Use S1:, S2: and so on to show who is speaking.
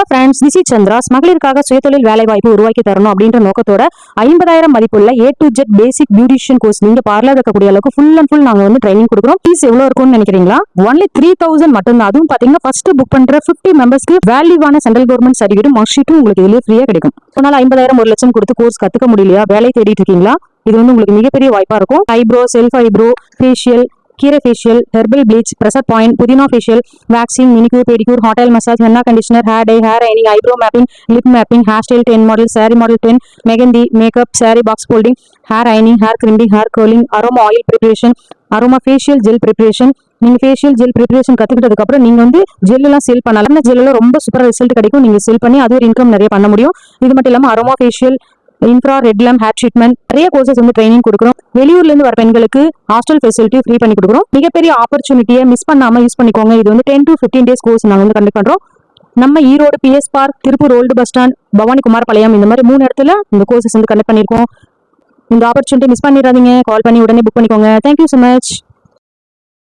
S1: Hello friends this Chandras மகளிருக்காக சுயதொழில் வேலை வாய்ப்பு உருவாக்கி தரணும் அப்படின்ற நோக்கத்தோட ஐம்பதாயிரம் மதிப்புள்ள A to Z basic beautician course நீங்க பார்லர் இருக்கக்கூடிய அளவுக்கு ஃபுல் அண்ட் ஃபுல் நாங்க வந்து ட்ரைனிங் கொடுக்குறோம். ஃபீஸ் எவ்வளவு இருக்கும்னு நினைக்கிறீங்களா? ஒன்லி த்ரீ தௌசண்ட் மட்டும் தான் அதுவும் பாத்தீங்கன்னா ஃபர்ஸ்ட் புக் பண்ற ஃபிஃப்டி மெம்பர்ஸ்க்கு வேல்யூவான சென்ட்ரல் கவர்மெண்ட் சர்டிஃபிகேட் மார்க் ஷீட்டும் உங்களுக்கு இதுலேயே ஃப்ரீயா கிடைக்கும். அதனால ஐம்பதாயிரம் ஒரு லட்சம் கொடுத்து கோர்ஸ் கத்துக்க முடியலையா? வேலை தேடிட்டு இருக்கீங்களா? இது வந்து உங்களுக்கு மிகப்பெரிய வாய்ப்பா இருக்கும். ஐப்ரோ செல்ஃப் ஐப்ரோ ஃபேஷியல் கீரை ஃபேஷியல் ஹெர்பல் ப்ளீச் பிரசர் பாயிண்ட் புதினா facial waxing manicure pedicure hotel massage henna conditioner hair dye hair ஐனிங் eyebrow mapping lip mapping hair style ten model sorry model ten mehndi makeup sorry box folding hair ஐனிங் hair crimping hair curling aroma oil preparation aroma facial gel preparation நீங்கள் facial gel preparation கற்றுக்கிட்டதுக்கப்புறம் அப்புறம் வந்து ஜெல்லாம் sale செல் பண்ணலாம். ஜெல்லாம் ரொம்ப சூப்பராக result கிடைக்கும். நீங்கள் செல் பண்ணி அது ஒரு இன்கம் நிறைய பண்ண முடியும். இது மட்டும் இல்லாமல் aroma facial infra ரெட்லம் hair treatment நிறைய கோர்சஸ் வந்து ட்ரைனிங் கொடுக்குறோம். வெளியூர்ல இருந்து வர பெண்களுக்கு ஹாஸ்டல் ஃபெசிலிட்டி ஃப்ரீ பண்ணி கொடுக்குறோம். மிகப்பெரிய ஆப்பர்ச்சுனிட்டியை மிஸ் பண்ணாம யூஸ் பண்ணிக்கோங்க. இது வந்து ten to fifteen days course நாங்கள் வந்து கண்டக்ட் பண்றோம். நம்ம Erode PS park Tiruppur old bus stand Bhavani Kumar பாளையம் இந்த மாதிரி மூணு இடத்துல இந்த கோர்சஸ் வந்து கண்டக்ட் பண்ணியிருக்கோம் இந்த ஆப்பர்ச்சுனிட்டி மிஸ் பண்ணிடாதீங்க. கால் பண்ணி உடனே புக் பண்ணிக்கோங்க. Thank you so much